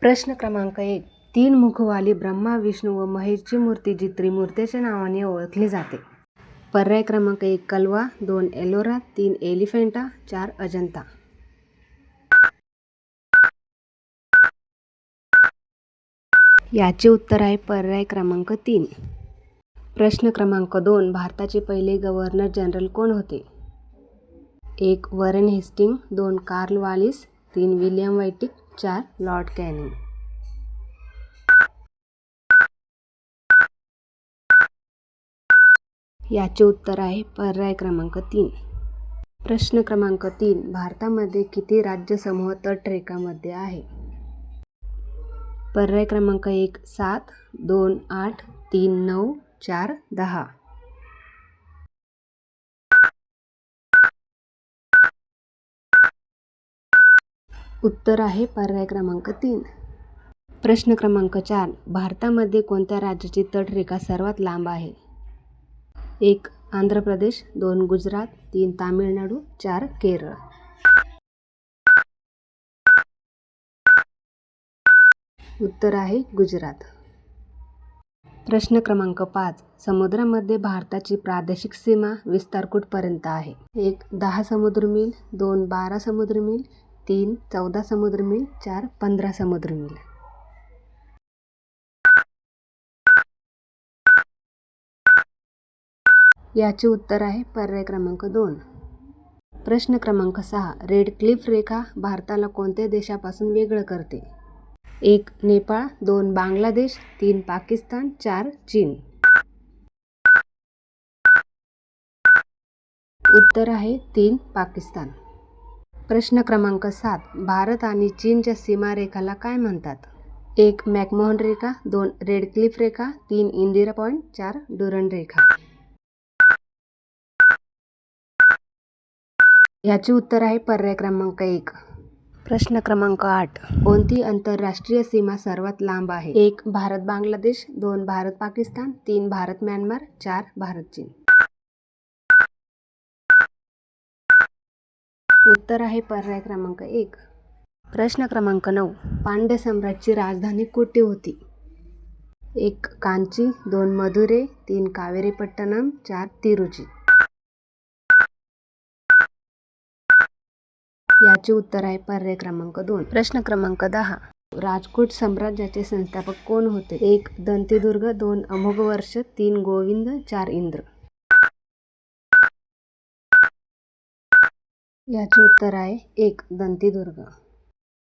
प्रश्न क्रमांक एक. तीन मुखवाली ब्रह्मा विष्णू व महेशची मूर्ती जी त्रिमूर्तीच्या नावाने ओळखली जाते. पर्याय क्रमांक एक कलवा. दोन एलोरा. तीन एलिफेंटा. चार अजंता. याचे उत्तर आहे पर्याय क्रमांक तीन. प्रश्न क्रमांक दोन भारताचे पहिले गव्हर्नर जनरल कोण होते? एक वरन हेस्टिंग. दोन कार्ल वालिस. तीन विलियम वायटिक चार लॉर्ड कॅनिंग. याचे उत्तर आहे पर्याय क्रमांक तीन. प्रश्न क्रमांक तीन भारतामध्ये किती राज्यसमूह तटरेखामध्ये आहे? पर्याय क्रमांक एक सात दोन आठ तीन नऊ चार दहा. उत्तर आहे पर्याय क्रमांक तीन. प्रश्न क्रमांक चार. भारतामध्ये कोणत्या राज्याची तटरेखा सर्वात लांब आहे? एक आंध्र प्रदेश दोन गुजरात तीन तामिळनाडू चार केरळ. उत्तर आहे गुजरात. प्रश्न क्रमांक पाच. समुद्रामध्ये भारताची प्रादेशिक सीमा विस्तार कुठपर्यंत आहे? एक दहा समुद्र मिल दोन बारा समुद्र मिल तीन चौदा समुद्र मिल चार पंधरा समुद्र मिल. याचे उत्तर आहे पर्याय क्रमांक दोन. प्रश्न क्रमांक सहा रेड क्लिफ रेखा भारताला कोणत्या देशापासून वेगळं करते? एक नेपाळ दोन बांगलादेश तीन पाकिस्तान चार चीन. उत्तर आहे तीन पाकिस्तान. प्रश्न क्रमांक सात. भारत आणि चीनच्या सीमारेखाला काय म्हणतात? एक मॅकमोहन रेखा. दोन रेड क्लिफ रेखा. तीन इंदिरा पॉईंट चार डुरन रेखा. याचे उत्तर आहे पर्याय क्रमांक एक. प्रश्न क्रमांक आठ. कोणती आंतरराष्ट्रीय सीमा सर्वात लांब आहे? एक भारत बांगलादेश दोन भारत पाकिस्तान तीन भारत म्यानमार चार भारत चीन उत्तर आहे पर्याय क्रमांक एक. प्रश्न क्रमांक नऊ. पांड्य सम्राटची राजधानी कुठे होती? एक कांची दोन मधुरे तीन कावेरीपट्टणम चार तिरुची. याचे उत्तर आहे पर्याय क्रमांक दोन. प्रश्न क्रमांक दहा. राजकोट साम्राज्याचे संस्थापक कोण होते? एक दंतीदुर्ग दोन अमोघ वर्ष तीन गोविंद चार इंद्र. याचे उत्तर आहे एक दंतीदुर्ग.